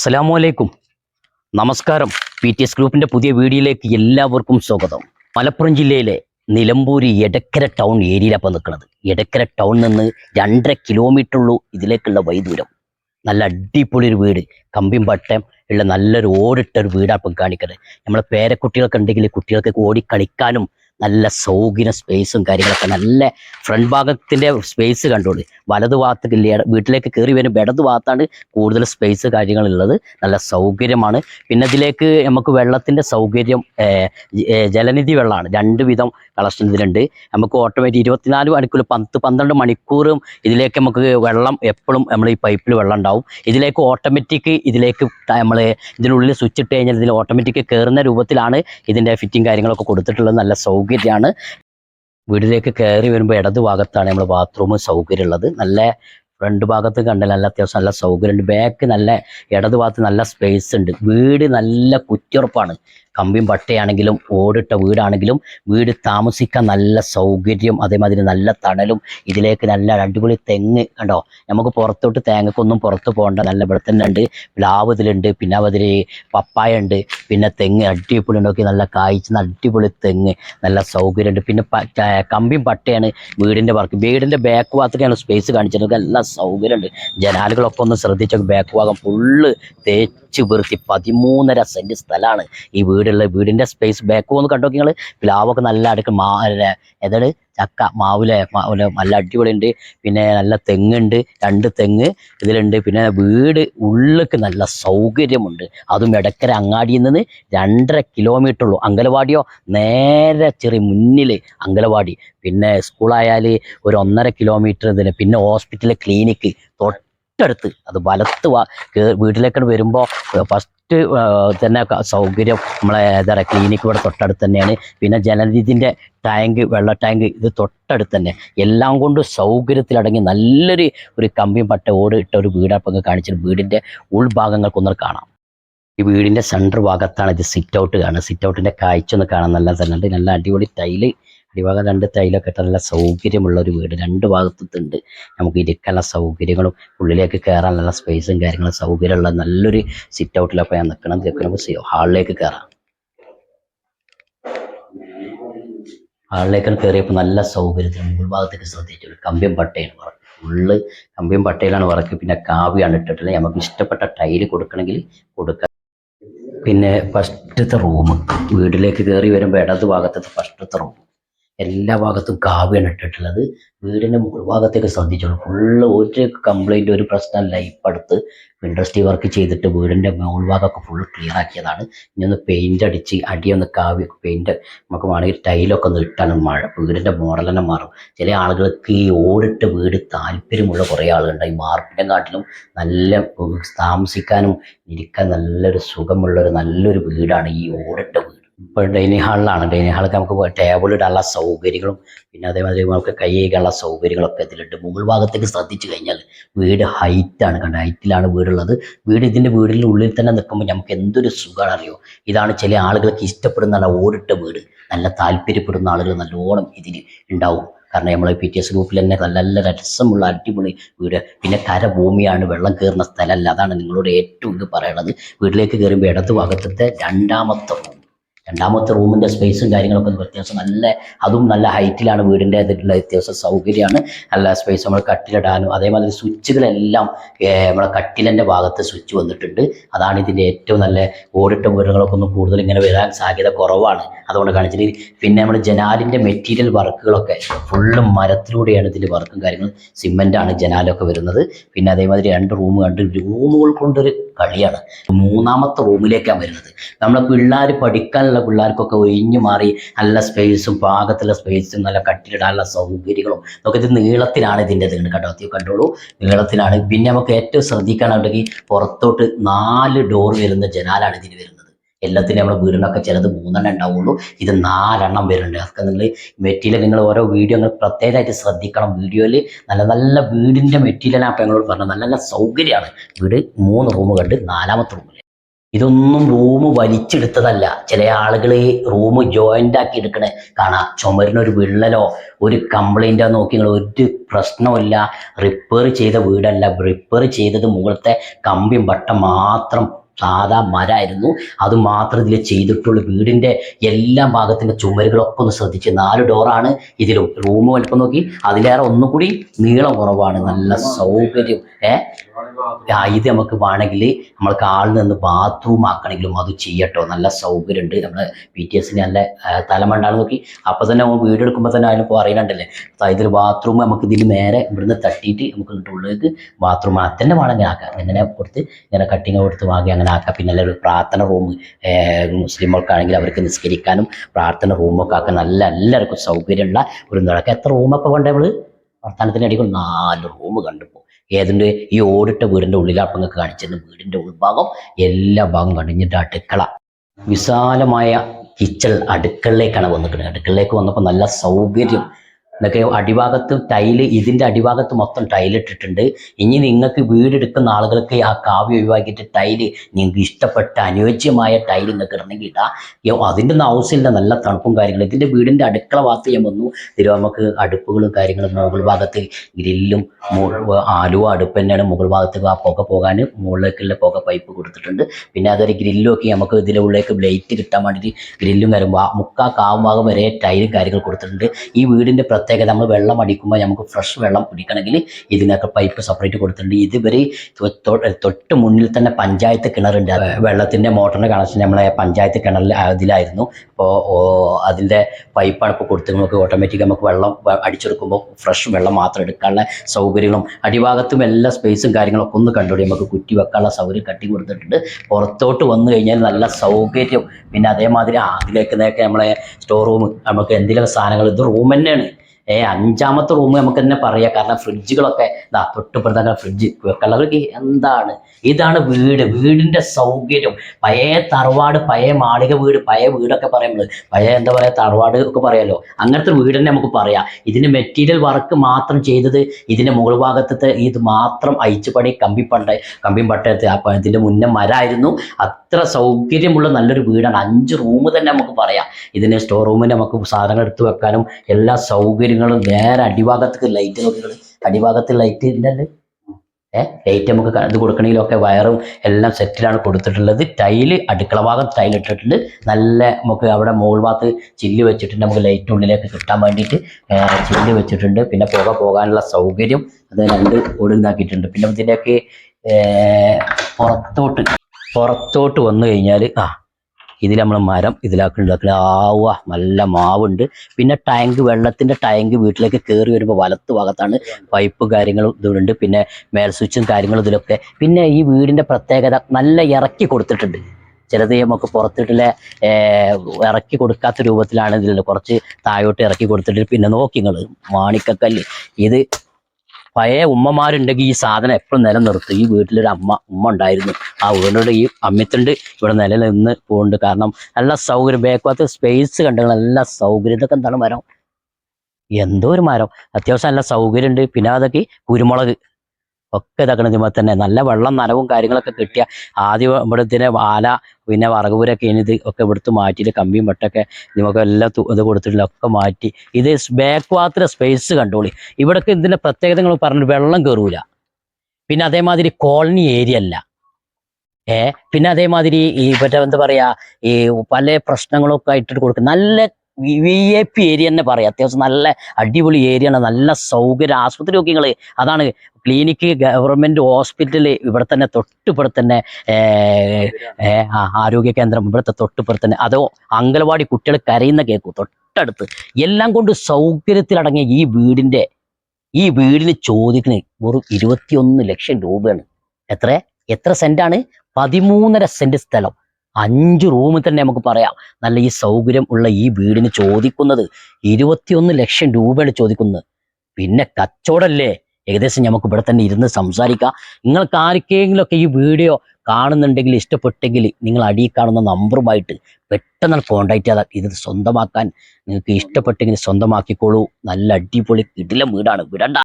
അസ്സലാമു അലൈക്കും. നമസ്കാരം. പി ടി എസ് ഗ്രൂപ്പിന്റെ പുതിയ വീഡിയോയിലേക്ക് എല്ലാവർക്കും സ്വാഗതം. മലപ്പുറം ജില്ലയിലെ നിലമ്പൂർ എടക്കര ടൗൺ ഏരിയയിലാണ് നിൽക്കുന്നത് എടക്കര ടൗണിൽ നിന്ന് രണ്ടര കിലോമീറ്റർ ഉള്ളൂ ഇതിലേക്കുള്ള വൈദൂരം. നല്ല അടിപൊളി ഒരു വീട്. കമ്പിയും പട്ടം ഉള്ള നല്ലൊരു ഓടിട്ട ഒരു വീടാണ് ഇപ്പം കാണിക്കുന്നത് നമ്മളെ പേരക്കുട്ടികളൊക്കെ ഉണ്ടെങ്കിൽ കുട്ടികൾക്ക് ഓടി കളിക്കാനും നല്ല സൗകര്യ സ്പേസും കാര്യങ്ങളൊക്കെ നല്ല ഫ്രണ്ട് ഭാഗത്തിന്റെ സ്പേസ് കണ്ടുകൊണ്ട് വലതു ഭാഗത്തേക്ക് വീട്ടിലേക്ക് കയറി വരുമ്പോൾ ഇടത് ഭാഗത്താണ് കൂടുതൽ സ്പേസ് കാര്യങ്ങളുള്ളത്. നല്ല സൗകര്യമാണ്. പിന്നെ ഇതിലേക്ക് നമുക്ക് വെള്ളത്തിന്റെ സൗകര്യം ജലനിധി വെള്ളമാണ്. രണ്ട് വിധം കളക്ഷൻ ഇതിലുണ്ട്. നമുക്ക് ഓട്ടോമാറ്റിക് ഇരുപത്തിനാല് മണിക്കൂർ പത്ത് പന്ത്രണ്ട് മണിക്കൂറും ഇതിലേക്ക് നമുക്ക് വെള്ളം എപ്പോഴും നമ്മൾ ഈ പൈപ്പിൽ വെള്ളം ഉണ്ടാവും. ഇതിലേക്ക് ഓട്ടോമാറ്റിക് ഇതിലേക്ക് നമ്മൾ ഇതിനുള്ളിൽ സ്വിച്ച് ഇട്ട് കഴിഞ്ഞാൽ ഇതിൽ ഓട്ടോമാറ്റിക് കയറുന്ന രൂപത്തിലാണ് ഇതിന്റെ ഫിറ്റിംഗ് കാര്യങ്ങളൊക്കെ കൊടുത്തിട്ടുള്ളത്. നല്ല സൗകര്യമാണ് വീട്ടിലേക്ക് കയറി വരുമ്പോൾ ഇടത് ഭാഗത്താണ് നമ്മൾ ബാത്റൂം സൗകര്യമുള്ളത്. നല്ല ഫ്രണ്ട് ഭാഗത്ത് കണ്ടാൽ നല്ല അത്യാവശ്യം നല്ല സൗകര്യമുണ്ട്. ബാക്ക് നല്ല ഇടത് ഭാഗത്ത് നല്ല സ്പേസ് ഉണ്ട്. വീട് നല്ല കുറ്റുറപ്പാണ് കമ്പിയും പട്ടയാണെങ്കിലും ഓടിട്ട വീടാണെങ്കിലും വീട് താമസിക്കാൻ നല്ല സൗകര്യം അതേമാതിരി നല്ല തണലും ഇതിലേക്ക് നല്ല അടിപൊളി തെങ്ങ് കണ്ടോ? നമുക്ക് പുറത്തോട്ട് തേങ്ങക്കൊന്നും പുറത്ത് പോകേണ്ട. നല്ല ഇവിടെ തന്നെ ഉണ്ട്. പ്ലാവ് ഇതിലുണ്ട് പിന്നെ അതിൽ പപ്പായ ഉണ്ട്. പിന്നെ തെങ്ങ് അടിപൊളി ഉണ്ടാക്കി നല്ല കായ്ച്ച അടിപൊളി തെങ്ങ്. നല്ല സൗകര്യമുണ്ട്. പിന്നെ കമ്പിയും പട്ടയാണ് വീടിന്റെ വർക്ക്. വീടിന്റെ ബാക്ക് ഭാഗത്തൊക്കെയാണ് സ്പേസ് കാണിച്ചിരുന്നത് നല്ല സൗകര്യമുണ്ട്. ജനാലുകളൊക്കെ ഒന്ന് ശ്രദ്ധിച്ചൊക്കെ ബാക്ക് ഭാഗം ഫുള്ള് തേച്ച് വൃത്തി പതിമൂന്നര സെന്റ് സ്ഥലമാണ്. ഈ വീടുള്ള വീടിന്റെ സ്പേസ് ബാക്ക് ഒന്ന് കണ്ടോ നിങ്ങൾ പ്ലാവൊക്കെ നല്ല അടുക്ക് മാ ഏതാണ്? ചക്ക മാവിലെ നല്ല അടിപൊളിയുണ്ട്. പിന്നെ നല്ല തെങ്ങുണ്ട്. രണ്ട് തെങ്ങ് ഇതിലുണ്ട്. പിന്നെ വീട് ഉള്ളിലേക്ക് നല്ല സൗകര്യമുണ്ട്. അതും ഇടക്കര അങ്ങാടിയിൽ നിന്ന് രണ്ടര കിലോമീറ്റർ ഉള്ളൂ. അങ്കലവാടിയോ? നേരെ ചെറിയ മുന്നിൽ അങ്കലവാടി. പിന്നെ സ്കൂളായാൽ ഒരു ഒന്നര കിലോമീറ്റർ ഇതിന്. പിന്നെ ഹോസ്പിറ്റൽ ക്ലിനിക്ക് തൊട്ടടുത്ത്. അത് വലത്ത് വീട്ടിലേക്ക് വരുമ്പോൾ ഫസ്റ്റ് തന്നെ സൗകര്യം നമ്മളെ എന്താ പറയുക ക്ലിനിക്ക് ഇവിടെ തൊട്ടടുത്ത് തന്നെയാണ്. പിന്നെ ജലനിധിന്റെ ടാങ്ക് വെള്ള ടാങ്ക് ഇത് തൊട്ടടുത്ത് തന്നെ. എല്ലാം കൊണ്ടും സൗകര്യത്തിലടങ്ങി നല്ലൊരു ഒരു കമ്പിയും പട്ട ഓട് ഇട്ട ഒരു വീടപ്പം കാണിച്ചിട്ട് വീടിന്റെ ഉൾഭാഗങ്ങൾക്കൊന്നും കാണാം. ഈ വീടിന്റെ സെന്റർ ഭാഗത്താണ് ഇത് സിറ്റ് ഔട്ട് കാണുക സിറ്റ് ഔട്ടിന്റെ കാഴ്ച ഒന്ന് കാണാൻ നല്ല ഉണ്ട് നല്ല അടിപൊളി ടൈൽ അടിഭാഗം രണ്ട് തൈലൊക്കെ നല്ല സൗകര്യമുള്ള ഒരു വീട്. രണ്ട് ഭാഗത്തുണ്ട് നമുക്ക് ഇരിക്കാനുള്ള സൗകര്യങ്ങളും ഉള്ളിലേക്ക് കയറാനുള്ള സ്പേസും കാര്യങ്ങളും സൗകര്യമുള്ള നല്ലൊരു സിറ്റ് ഔട്ടിലൊക്കെ ഞാൻ നിൽക്കണം നമുക്ക് ഹാളിലേക്ക് കയറാം ഹാളിലേക്ക് കയറിയപ്പോൾ നല്ല സൗകര്യത്തിന് മുകൾ ഭാഗത്തേക്ക് ശ്രദ്ധിച്ചു. കമ്പിയും പട്ടയാണ് വർക്ക്. ഫുള്ള് കമ്പിയും പട്ടയിലാണ് വർക്ക്. പിന്നെ കാവ്യാണ് ഇട്ടിട്ടുള്ളത്. നമുക്ക് ഇഷ്ടപ്പെട്ട ടൈൽ കൊടുക്കണമെങ്കിൽ കൊടുക്കാം. പിന്നെ ഫസ്റ്റത്തെ റൂം വീട്ടിലേക്ക് കയറി വരുമ്പോൾ ഇടത് ഭാഗത്തത്തെ ഫസ്റ്റത്തെ റൂം എല്ലാ ഭാഗത്തും കാവ്യാണ് ഇട്ടിട്ടുള്ളത്. വീടിന്റെ മുകൾ ഭാഗത്തേക്ക് ശ്രദ്ധിച്ചോളൂ. ഫുള്ള് ഒരു കംപ്ലൈന്റ് ഒരു പ്രശ്നമല്ല. ഇപ്പം അടുത്ത് ഇൻഡസ്ട്രി വർക്ക് ചെയ്തിട്ട് വീടിന്റെ മുകൾ ഭാഗമൊക്കെ ഫുള്ള് ക്ലിയർ ആക്കിയതാണ്. ഇനി ഒന്ന് പെയിന്റ് അടിച്ച് അടിയൊന്ന് കാവ്യ പെയിന്റ് നമുക്ക് വേണമെങ്കിൽ ടൈലൊക്കെ ഒന്ന് ഇട്ടാണ് മഴ. വീടിന്റെ മോഡൽ തന്നെ മാറും. ചില ആളുകൾക്ക് ഈ ഓടിട്ട് വീട് താല്പര്യമുള്ള കുറേ ആളുകളുണ്ട്. ഈ മാർപ്പിന്റെ കാട്ടിലും നല്ല താമസിക്കാനും ഇരിക്കാൻ നല്ലൊരു സുഖമുള്ള ഒരു നല്ലൊരു വീടാണ് ഈ ഓടിട്ട വീട്. ഇപ്പോൾ ഡൈനിങ് ഹാളിലാണ്. ഡൈനിങ് ഹാളിൽ നമുക്ക് ടേബിൾ ഇടാനുള്ള സൗകര്യങ്ങളും പിന്നെ അതേമാതിരി നമുക്ക് കൈ കഴുകാനുള്ള സൗകര്യങ്ങളൊക്കെ ഇതിലുണ്ട്. മുകൾ ഭാഗത്തേക്ക് ശ്രദ്ധിച്ചു കഴിഞ്ഞാൽ വീട് ഹൈറ്റാണ് കണ്ട? ഹൈറ്റിലാണ് വീടുള്ളത്. വീട് ഇതിന്റെ വീടിന്റെ ഉള്ളിൽ തന്നെ നിൽക്കുമ്പോൾ നമുക്ക് എന്തൊരു സുഖമാണ് അറിയോ? ഇതാണ് ചില ആളുകൾക്ക് ഇഷ്ടപ്പെടുന്ന ഓടിട്ട വീട്. നല്ല താല്പര്യപ്പെടുന്ന ആളുകൾ നല്ലോണം ഇതിന് ഉണ്ടാവും. കാരണം നമ്മൾ പി ടി എസ് ഗ്രൂപ്പിൽ തന്നെ നല്ല നല്ല രസമുള്ള അടിപൊളി വീട്. പിന്നെ കരഭൂമിയാണ്. വെള്ളം കയറുന്ന സ്ഥലമല്ല. അതാണ് നിങ്ങളോട് ഏറ്റവും ഇത് പറയണത്. വീട്ടിലേക്ക് കയറുമ്പോൾ ഇടത് ഭാഗത്തത്തെ രണ്ടാമത്തെ റൂം രണ്ടാമത്തെ റൂമിന്റെ സ്പേസും കാര്യങ്ങളൊക്കെ വ്യത്യാസം. നല്ല അതും നല്ല ഹൈറ്റിലാണ് വീടിന്റെ അതിലുള്ള വ്യത്യാസം. സൗകര്യമാണ്. നല്ല സ്പേസ് നമ്മൾ കട്ടിലിടാനും അതേമാതിരി സ്വിച്ചുകളെല്ലാം നമ്മളെ കട്ടിലിന്റെ ഭാഗത്ത് സ്വിച്ച് വന്നിട്ടുണ്ട്. അതാണ് ഇതിന്റെ ഏറ്റവും നല്ല ഓടിട്ട വീടുകളൊക്കെ ഒന്ന് കൂടുതൽ ഇങ്ങനെ വരാൻ സാധ്യത കുറവാണ്. അതുകൊണ്ട് കാണിച്ചിട്ട് പിന്നെ നമ്മൾ ജനാലിന്റെ മെറ്റീരിയൽ വർക്കുകളൊക്കെ ഫുള്ളും മരത്തിലൂടെയാണ് ഇതിന്റെ വർക്കും കാര്യങ്ങളും. സിമെന്റാണ് ജനാലൊക്കെ വരുന്നത്. പിന്നെ അതേമാതിരി രണ്ട് റൂം കണ്ട് റൂമുകൾ കൊണ്ടൊരു കളിയാണ്. മൂന്നാമത്തെ റൂമിലേക്കാണ് വരുന്നത്. നമ്മളെ പിള്ളേർ പഠിക്കാനുള്ള പിള്ളേർക്കൊക്കെ ഒഴിഞ്ഞു മാറി നല്ല സ്പേസും പാകത്തിലെ സ്പേസും നല്ല കട്ടിലിടാനുള്ള സൗകര്യങ്ങളും ഒക്കെ ഇത് നീളത്തിലാണ് ഇതിന്റെ ഇത് അത്യം കണ്ടോളൂ. നീളത്തിലാണ്. പിന്നെ നമുക്ക് ഏറ്റവും ശ്രദ്ധിക്കാനുണ്ടെങ്കിൽ പുറത്തോട്ട് നാല് ഡോർ വരുന്ന ജനാലാണ് ഇതിന് വരുന്നത്. എല്ലാത്തിനും നമ്മുടെ വീടിനൊക്കെ ചിലത് മൂന്നെണ്ണം ഉണ്ടാവുള്ളൂ. ഇത് നാലെണ്ണം വരുന്നുണ്ട്. അതൊക്കെ നിങ്ങൾ മെറ്റീരിയൽ നിങ്ങൾ ഓരോ വീഡിയോ നിങ്ങൾ പ്രത്യേകമായിട്ട് ശ്രദ്ധിക്കണം. വീഡിയോയിൽ നല്ല നല്ല വീടിന്റെ മെറ്റീരിയലാണ് അപ്പം ഞങ്ങളോട് പറഞ്ഞത്. നല്ല നല്ല സൗകര്യമാണ്. വീട് മൂന്ന് റൂം കണ്ട് നാലാമത്തെ റൂമിൽ ഇതൊന്നും റൂം വലിച്ചെടുത്തതല്ല. ചില ആളുകൾ റൂം ജോയിന്റ് ആക്കി എടുക്കണേ. കാണാം ചുമരിനൊരു വിള്ളലോ ഒരു കംപ്ലൈന്റോ നോക്കി നിങ്ങൾ ഒരു പ്രശ്നമില്ല റിപ്പയർ ചെയ്ത വീടല്ല. റിപ്പയർ ചെയ്തത് മുകളത്തെ കമ്പിയും വട്ടം മാത്രം സാധാ മരമായിരുന്നു. അത് മാത്രം ഇതിൽ ചെയ്തിട്ടുള്ളൂ. വീടിന്റെ എല്ലാ ഭാഗത്തിന്റെ ചുമരുകളൊക്കെ ഒന്ന് ശ്രദ്ധിച്ച് നാല് ഡോറാണ് ഇതിലും. റൂം വലിപ്പം നോക്കി അതിലേറെ ഒന്നുകൂടി നീളം കുറവാണ്. നല്ല സൗകര്യം. ഏ? ആ, ഇത് നമുക്ക് വേണമെങ്കിൽ നമ്മൾക്ക് ആളിൽ നിന്ന് ബാത്റൂം ആക്കണമെങ്കിലും അത് ചെയ്യട്ടോ. നല്ല സൗകര്യമുണ്ട്. നമ്മുടെ പി ടി എസിന് നല്ല തലമണ്ടാണ് നോക്കി. അപ്പോൾ തന്നെ വീട് എടുക്കുമ്പോൾ തന്നെ അതിനിപ്പോൾ അറിയണണ്ടല്ലേ ഇതിൽ ബാത്റൂം നമുക്ക് ഇതിൽ നേരെ ഇവിടുന്ന് തട്ടിയിട്ട് നമുക്ക് ഇങ്ങോട്ട് ഉള്ളിലേക്ക് ബാത്റൂം തന്നെ വേണമെങ്കിൽ ആക്കാം. ഇങ്ങനെ കൊടുത്ത് ഇങ്ങനെ കട്ടിങ് കൊടുത്ത് വാങ്ങി അങ്ങനെ ആക്കാം. പിന്നെ ഒരു പ്രാർത്ഥന റൂം മുസ്ലിംകൾക്കാണെങ്കിൽ അവർക്ക് നിസ്കരിക്കാനും പ്രാർത്ഥന റൂമൊക്കെ ആക്കാൻ നല്ല എല്ലാവർക്കും സൗകര്യമുള്ള ഒരു നടക്കാം. എത്ര റൂമൊക്കെ വേണ്ടേ നമ്മൾ വർത്തമാനത്തിന്റെ അടിയിൽ നാല് റൂം കണ്ടുപോ ഏതിന്റെ ഈ ഓടിട്ട വീടിന്റെ ഉള്ളിലാപ്പങ്ങൾക്ക് കാണിച്ചിരുന്നു വീടിന്റെ ഉൾഭാഗം എല്ലാ ഭാഗം കണ്ടിഞ്ഞിട്ട് അടുക്കള. വിശാലമായ കിച്ചൺ അടുക്കളയിലേക്കാണ് വന്നിട്ടുള്ളത് അടുക്കളയിലേക്ക് വന്നപ്പോൾ നല്ല സൗകര്യം. എന്നൊക്കെ അടിഭാഗത്ത് ടൈൽ ഇതിന്റെ അടിഭാഗത്ത് മൊത്തം ടൈൽ ഇട്ടിട്ടുണ്ട്. ഇനി നിങ്ങൾക്ക് വീടെടുക്കുന്ന ആളുകൾക്ക് ആ കാവ്യ ഒഴിവാക്കിയിട്ട് ടൈൽ നിങ്ങൾക്ക് ഇഷ്ടപ്പെട്ട അനുയോജ്യമായ ടൈൽ നിങ്ങൾക്ക് ഇടണമെങ്കിൽ ഇടാം. അതിന്റെ ഒന്നും ആവശ്യമില്ല നല്ല തണുപ്പും കാര്യങ്ങളും. ഇതിന്റെ വീടിന്റെ അടുക്കള ഭാഗത്ത് ഞാൻ വന്നു. ഇതിൽ നമുക്ക് അടുപ്പുകളും കാര്യങ്ങളും മുകൾ ഭാഗത്ത് ഗ്രില്ലും ആലുവ അടുപ്പ് തന്നെയാണ് മുകൾ ഭാഗത്ത് ആ പുക പോകാൻ മുകളിലേക്കുള്ള പുക പൈപ്പ് കൊടുത്തിട്ടുണ്ട്. പിന്നെ അതൊരു ഗ്രില്ലും ഒക്കെ നമുക്ക് ഇതിന്റെ ഉള്ളിലേക്ക് ബ്ലേറ്റ് കിട്ടാൻ വേണ്ടിയിട്ട് ഗ്രില്ലും വരുമ്പോൾ മുക്കാ കാവും ഭാഗം വരെ ടൈലും കാര്യങ്ങൾ കൊടുത്തിട്ടുണ്ട്. ഈ വീടിന്റെ പ്രത്യേകത നമ്മൾ വെള്ളം അടിക്കുമ്പോൾ നമുക്ക് ഫ്രഷ് വെള്ളം കുടിക്കണമെങ്കിൽ ഇതിനൊക്കെ പൈപ്പ് സെപ്പറേറ്റ് കൊടുത്തിട്ടുണ്ട്. ഇതുവരെ തൊട്ട് മുന്നിൽ തന്നെ പഞ്ചായത്ത് കിണറുണ്ട്. വെള്ളത്തിന്റെ മോട്ടറിന്റെ കണക്ഷൻ നമ്മളെ പഞ്ചായത്ത് കിണറിൽ അതിലായിരുന്നു അപ്പോൾ അതിന്റെ പൈപ്പാണ് ഇപ്പോൾ കൊടുത്ത് നമുക്ക് ഓട്ടോമാറ്റിക് നമുക്ക് വെള്ളം അടിച്ചെടുക്കുമ്പോൾ ഫ്രഷ് വെള്ളം മാത്രം എടുക്കാനുള്ള സൗകര്യങ്ങളും അടിഭാഗത്തും എല്ലാ സ്പേസും കാര്യങ്ങളൊക്കെ ഒന്ന് കണ്ടുപിടി. നമുക്ക് കുറ്റി വെക്കാനുള്ള സൗകര്യം കട്ടി കൊടുത്തിട്ടുണ്ട്. പുറത്തോട്ട് വന്നു കഴിഞ്ഞാൽ നല്ല സൗകര്യം. പിന്നെ അതേമാതിരി ആ, അതിലേക്ക് നേക്കെ നമ്മളെ സ്റ്റോർ റൂം നമുക്ക് എന്തെങ്കിലും സാധനങ്ങൾ ഇത് റൂം തന്നെയാണ്. ഏ അഞ്ചാമത്തെ റൂം നമുക്ക് തന്നെ പറയാം. കാരണം ഫ്രിഡ്ജുകളൊക്കെ ഇതാ തൊട്ടുപുറത്തൊക്കെ ഫ്രിഡ്ജ് വെക്കാനുള്ളത് എന്താണ്? ഇതാണ് വീട്. വീടിന്റെ സൗകര്യം. പഴയ തറവാട് പഴയ മാളിക വീട് പഴയ വീടൊക്കെ പറയുമ്പോൾ പഴയ എന്താ പറയുക തറവാട് ഒക്കെ പറയാലോ. അങ്ങനത്തെ വീട് തന്നെ നമുക്ക് പറയാം. ഇതിന് മെറ്റീരിയൽ വർക്ക് മാത്രം ചെയ്തത് ഇതിന്റെ മുകൾ ഭാഗത്തെ ഇത് മാത്രം അയച്ചുപണി കമ്പിപ്പണ്ട കമ്പിയും പട്ടയത്ത്. അപ്പം ഇതിന്റെ മുന്നേ മരമായിരുന്നു അത്ര സൗകര്യമുള്ള നല്ലൊരു വീടാണ്. അഞ്ച് റൂം തന്നെ നമുക്ക് പറയാം. ഇതിന് സ്റ്റോർ റൂമിൽ നമുക്ക് സാധനങ്ങൾ എടുത്തു വെക്കാനും എല്ലാ സൗകര്യങ്ങളും നേരെ അടിഭാഗത്തേക്ക് ലൈറ്റ് നോക്കികൾ അടിഭാഗത്ത് ലൈറ്റ് ഇല്ലല്ലേ? ഏ ലൈറ്റ് നമുക്ക് ഇത് കൊടുക്കണമെങ്കിലൊക്കെ വയറും എല്ലാം സെറ്റിലാണ് കൊടുത്തിട്ടുള്ളത്. ടൈൽ അടുക്കള ഭാഗം ടൈൽ ഇട്ടിട്ടുണ്ട്. നല്ല നമുക്ക് അവിടെ മുകൾ ഭാഗത്ത് ചില്ല് വെച്ചിട്ടുണ്ട്. നമുക്ക് ലൈറ്റ് ഉള്ളിലേക്ക് കിട്ടാൻ വേണ്ടിയിട്ട് ചില്ല് വെച്ചിട്ടുണ്ട്. പിന്നെ പുക പോകാനുള്ള സൗകര്യം അത് രണ്ട് ഒടുങ്ങാക്കിയിട്ടുണ്ട് പിന്നെ ഇതിന്റെയൊക്കെ പുറത്തോട്ട് പുറത്തോട്ട് വന്നു കഴിഞ്ഞാൽ ആ ഇതിൽ നമ്മൾ മരം ഇതിലാക്കി ഉണ്ടാക്കുന്നത് ആവുക നല്ല മാവുണ്ട്. പിന്നെ ടാങ്ക് വെള്ളത്തിന്റെ ടാങ്ക് വീട്ടിലേക്ക് കയറി വരുമ്പോൾ വലത്ത് ഭാഗത്താണ് പൈപ്പ് കാര്യങ്ങളും ഇതുണ്ട് പിന്നെ മേൽ സ്വിച്ചും കാര്യങ്ങളും ഇതിലൊക്കെ. പിന്നെ ഈ വീടിന്റെ പ്രത്യേകത നല്ല ഇറക്കി കൊടുത്തിട്ടുണ്ട്. ചിലത് നമുക്ക് പുറത്തിട്ടുള്ള ഇറക്കി കൊടുക്കാത്ത രൂപത്തിലാണ് ഇതിൽ കുറച്ച് താഴോട്ട് ഇറക്കി കൊടുത്തിട്ട് പിന്നെ നോക്കി നിങ്ങൾ മാണിക്കക്കല്ല്. ഇത് പഴയ ഉമ്മമാരുണ്ടെങ്കിൽ ഈ സാധനം എപ്പോഴും നിലനിർത്തും. ഈ വീട്ടിലൊരു അമ്മ ഉമ്മ ഉണ്ടായിരുന്നു. ആ വീടിനോട് ഈ അമ്മിത്തണ്ട് ഇവിടെ നിലനിന്ന് പോകുന്നുണ്ട് കാരണം നല്ല സൗകര്യം ബേക്കാത്ത സ്പേസ് കണ്ടു നല്ല സൗകര്യം ഇതൊക്കെ എന്താണ് മരം? എന്തോ ഒരു മരം. അത്യാവശ്യം നല്ല സൗകര്യം ഉണ്ട് പിന്നെ അതൊക്കെ കുരുമുളക്. ഒക്കെ ഇതാക്കണ ഇതിമ തന്നെ. നല്ല വെള്ളം നനവും കാര്യങ്ങളൊക്കെ കിട്ടിയ ആദ്യം ഇവിടത്തിന് വാല പിന്നെ വറകുപുരൊക്കെ ഇനി ഇത് ഒക്കെ ഇവിടുത്തെ മാറ്റിയിട്ട് കമ്പിയും വെട്ടൊക്കെ നമുക്ക് എല്ലാം ഇത് കൊടുത്തിട്ടില്ല ഒക്കെ മാറ്റി. ഇത് ബാക്ക് ഭാഗത്തിലെ സ്പേസ് കണ്ടോളി. ഇവിടൊക്കെ ഇതിന്റെ പ്രത്യേകത നിങ്ങൾ പറഞ്ഞു വെള്ളം കയറൂല പിന്നെ അതേമാതിരി കോളനി ഏരിയ അല്ല. ഏ പിന്നെ അതേമാതിരി ഈ മറ്റേ എന്താ പറയാ ഈ പല പ്രശ്നങ്ങളൊക്കെ ആയിട്ട് കൊടുക്കും നല്ല വി എ പി ഏരിയ തന്നെ പറയാം. അത്യാവശ്യം നല്ല അടിപൊളി ഏരിയ ആണ്. നല്ല സൗകര്യം ആശുപത്രി ഒക്കെ നിങ്ങൾ അതാണ് ക്ലിനിക്ക് ഗവൺമെന്റ് ഹോസ്പിറ്റൽ ഇവിടെ തന്നെ തൊട്ടിപ്പുറത്ത് തന്നെ ആരോഗ്യ കേന്ദ്രം ഇവിടുത്തെ തൊട്ടിപ്പുറത്ത് തന്നെ. അതോ അംഗനവാടി കുട്ടികൾ കരയുന്ന കേൾക്കും തൊട്ടടുത്ത്. എല്ലാം കൊണ്ട് സൗകര്യത്തിലടങ്ങിയ ഈ വീടിന്റെ ഈ വീടിന് ചോദിക്കുന്നത് ഒരു ഇരുപത്തിയൊന്ന് ലക്ഷം രൂപയാണ്. എത്ര എത്ര സെന്റാണ്? പതിമൂന്നര സെന്റ് സ്ഥലം. അഞ്ച് റൂമിൽ തന്നെ നമുക്ക് പറയാം. നല്ല ഈ സൗകര്യം ഉള്ള ഈ വീടിന് ചോദിക്കുന്നത് ഇരുപത്തിയൊന്ന് ലക്ഷം രൂപയാണ് ചോദിക്കുന്നത്. പിന്നെ കച്ചവടല്ലേ? ഏകദേശം നമുക്ക് ഇവിടെ തന്നെ ഇരുന്ന് സംസാരിക്കാം. നിങ്ങൾക്ക് ആർക്കെങ്കിലും ഒക്കെ ഈ വീഡിയോ കാണുന്നുണ്ടെങ്കിൽ ഇഷ്ടപ്പെട്ടെങ്കിൽ നിങ്ങൾ അടിയിൽ കാണുന്ന നമ്പറുമായിട്ട് പെട്ടെന്ന് കോണ്ടാക്ട് ചെയ്താൽ ഇത് സ്വന്തമാക്കാൻ നിങ്ങൾക്ക് ഇഷ്ടപ്പെട്ടെങ്കിൽ സ്വന്തമാക്കിക്കോളൂ. നല്ല അടിപൊളി കിടിലം വീടാണ്. വിടണ്ട.